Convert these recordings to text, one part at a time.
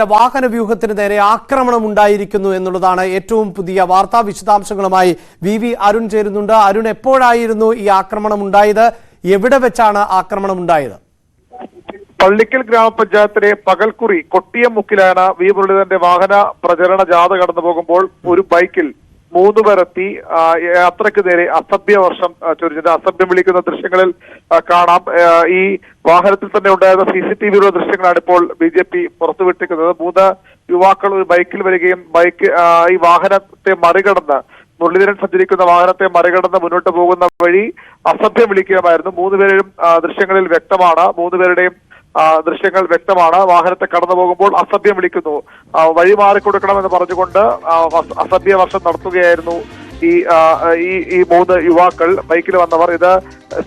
വാഹന വ്യൂഹത്തിന് നേരെ ആക്രമണം ഉണ്ടായിരിക്കുന്നു എന്നുള്ളതാണ് ഏറ്റവും പുതിയ വാർത്താ വിശദാംശങ്ങളുമായി വി വി അരുൺ ചേരുന്നുണ്ട്. അരുൺ എപ്പോഴായിരുന്നു ഈ ആക്രമണം ഉണ്ടായത്? എവിടെ വെച്ചാണ് ആക്രമണം ഉണ്ടായത്? പള്ളിക്കൽ ഗ്രാമപഞ്ചായത്തിലെ പകൽക്കുറി കൊട്ടിയമുക്കിലാണ് വി മുരളീധരന്റെ വാഹന പ്രചരണ ജാഥ കടന്നു പോകുമ്പോൾ ഒരു ബൈക്കിൽ മൂന്ന് പേരെത്തി യാത്രയ്ക്ക് നേരെ അസഭ്യ വർഷം ചൊരിച്ചത് അസഭ്യം വിളിക്കുന്ന ദൃശ്യങ്ങളിൽ കാണാം. ഈ വാഹനത്തിൽ തന്നെ ഉണ്ടായിരുന്ന സി സി ടി വിയുടെ ദൃശ്യങ്ങളാണ് ഇപ്പോൾ ബി ജെ പി പുറത്തുവിട്ടിരിക്കുന്നത്. മൂന്ന് യുവാക്കൾ ഒരു ബൈക്കിൽ വരികയും ബൈക്ക് ഈ വാഹനത്തെ മറികടന്ന് മുരളീധരൻ സഞ്ചരിക്കുന്ന വാഹനത്തെ മറികടന്ന് മുന്നോട്ട് പോകുന്ന വഴി അസഭ്യം വിളിക്കുകയുമായിരുന്നു. മൂന്നുപേരും ദൃശ്യങ്ങളിൽ വ്യക്തമാണ്. മൂന്നുപേരുടെയും ദൃശ്യങ്ങൾ വ്യക്തമാണ്. വാഹനത്തെ കടന്നു പോകുമ്പോൾ അസഭ്യം വിളിക്കുന്നു. വഴി മാറിക്കൊടുക്കണമെന്ന് പറഞ്ഞുകൊണ്ട് അസഭ്യ വർഷം നടത്തുകയായിരുന്നു ഈ ഈ മൂന്ന് യുവാക്കൾ. ബൈക്കിൽ വന്നവർ ഇത്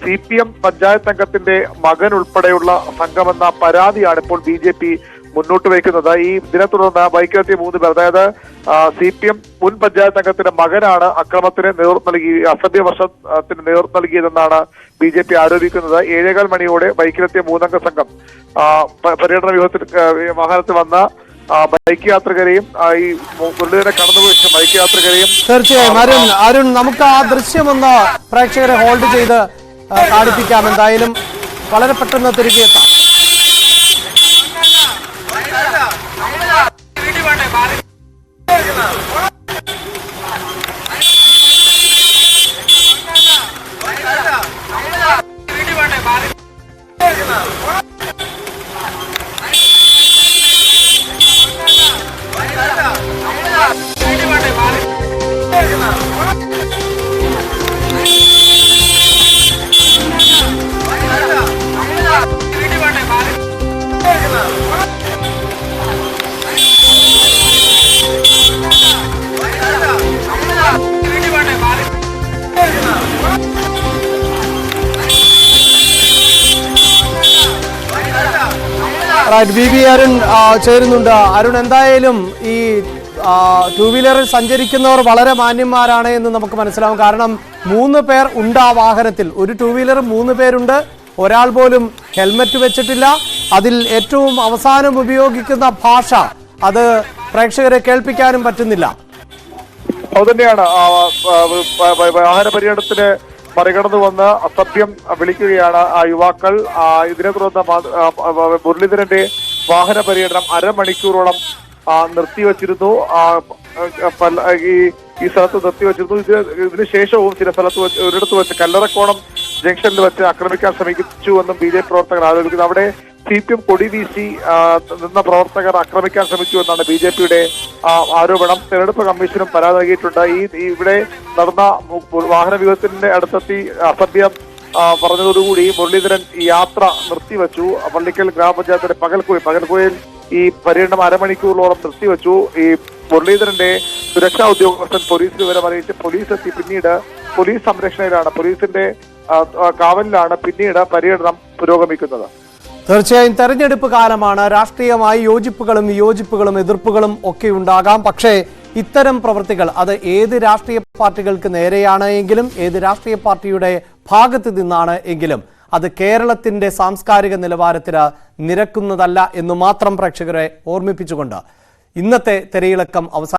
സി പി എം പഞ്ചായത്ത് അംഗത്തിന്റെ മകൻ ഉൾപ്പെടെയുള്ള സംഘമെന്ന പരാതിയാണ് ഇപ്പോൾ ബി ജെ പി മുന്നോട്ട് വയ്ക്കുന്നത്. ഈ ഇതിനെ തുടർന്ന് ബൈക്കിലെത്തിയ മൂന്ന് പേർ അതായത് സി പി എം മുൻ പഞ്ചായത്ത് അംഗത്തിന്റെ മകനാണ് അക്രമത്തിന് നേതൃത്വം നൽകി അസഭ്യ വർഷത്തിന് നേതൃത്വം നൽകിയതെന്നാണ് ബി ജെ പി ആരോപിക്കുന്നത്. ഏഴേകാൽ മണിയോടെ ബൈക്കിലെത്തിയ മൂന്നംഗ സംഘം പര്യടന വ്യൂഹത്തിൽ വാഹനത്തിൽ വന്ന ബൈക്ക് യാത്രികരെയും ഈ മുരളീധരനെ കടന്നുപോയ ബൈക്ക് യാത്രികരെയും തീർച്ചയായും. അരുൺ അരുൺ നമുക്ക് ആ ദൃശ്യമൊന്ന് പ്രേക്ഷകരെ ഹോൾഡ് ചെയ്ത് കാണിപ്പിക്കാം. എന്തായാലും വളരെ പെട്ടെന്ന് തിരികെ എത്താം വി വി അരുൺ ചേരുന്നുണ്ട്. അരുൺ എന്തായാലും ഈ ടൂ വീലറിൽ സഞ്ചരിക്കുന്നവർ വളരെ മാന്യന്മാരാണ് എന്ന് നമുക്ക് മനസ്സിലാവും. കാരണം മൂന്ന് പേർ ഉണ്ട് ആ വാഹനത്തിൽ. ഒരു ടൂ വീലർ മൂന്ന് പേരുണ്ട്. ഒരാൾ പോലും ഹെൽമറ്റ് വെച്ചിട്ടില്ല. അതിൽ ഏറ്റവും അവസാനം ഉപയോഗിക്കുന്ന ഭാഷ അത് പ്രേക്ഷകരെ കേൾപ്പിക്കാനും പറ്റുന്നില്ല. അതുതന്നെയാണ് വാഹന പര്യടനത്തിന് മറികടന്നു വന്ന് അസഭ്യം വിളിക്കുകയാണ് ആ യുവാക്കൾ. ഇതിനെ തുടർന്ന് മുരളീധരന്റെ വാഹന പര്യടനം അരമണിക്കൂറോളം നിർത്തിവച്ചിരുന്നു. ഈ ഈ സ്ഥലത്ത് നിർത്തിവച്ചിരുന്നു. ഇത് ഇതിന് ശേഷവും ചില സ്ഥലത്ത് വെച്ച് ഒരിടത്ത് വെച്ച് കല്ലറക്കോണം ജംഗ്ഷനിൽ വെച്ച് ആക്രമിക്കാൻ ശ്രമിച്ചു എന്നും ബി ജെ പി പ്രവർത്തകർ ആരോപിക്കുന്നു. അവിടെ സി പി എം കൊടി വീശി നിന്ന പ്രവർത്തകർ ആക്രമിക്കാൻ ശ്രമിച്ചു എന്നാണ് ബി ജെ പിയുടെ ആരോപണം. തെരഞ്ഞെടുപ്പ് കമ്മീഷനും പരാതി നൽകിയിട്ടുണ്ട് ഈ ഇവിടെ നടന്ന വാഹന വ്യൂഹത്തിന്റെ അടുത്തെത്തി അസഭ്യം പറഞ്ഞതോടുകൂടി മുരളീധരൻ ഈ യാത്ര നിർത്തിവെച്ചു. പള്ളിക്കൽ ഗ്രാമപഞ്ചായത്തിന്റെ പകൽക്കുഴി പകൽക്കുഴയിൽ ഈ പര്യടനം അരമണിക്കൂറിലോളം നിർത്തിവെച്ചു. ഈ മുരളീധരന്റെ സുരക്ഷാ ഉദ്യോഗസ്ഥൻ പോലീസ് വിവരം അറിയിച്ച് പോലീസ് എത്തി പിന്നീട് പോലീസ് സംരക്ഷണയിലാണ് പോലീസിന്റെ കാവലിലാണ് പിന്നീട് പര്യടനം പുരോഗമിക്കുന്നത്. തീർച്ചയായും തെരഞ്ഞെടുപ്പ് കാലമാണ്. രാഷ്ട്രീയമായി യോജിപ്പുകളും വിയോജിപ്പുകളും എതിർപ്പുകളും ഒക്കെ ഉണ്ടാകാം. പക്ഷേ ഇത്തരം പ്രവൃത്തികൾ അത് ഏത് രാഷ്ട്രീയ പാർട്ടികൾക്ക് നേരെയാണ് എങ്കിലും ഏത് രാഷ്ട്രീയ പാർട്ടിയുടെ ഭാഗത്ത് നിന്നാണ് എങ്കിലും അത് കേരളത്തിന്റെ സാംസ്കാരിക നിലവാരത്തിന് നിരക്കുന്നതല്ല എന്ന് മാത്രം പ്രേക്ഷകരെ ഓർമ്മിപ്പിച്ചുകൊണ്ട് ഇന്നത്തെ തെരയിളക്കം അവസാന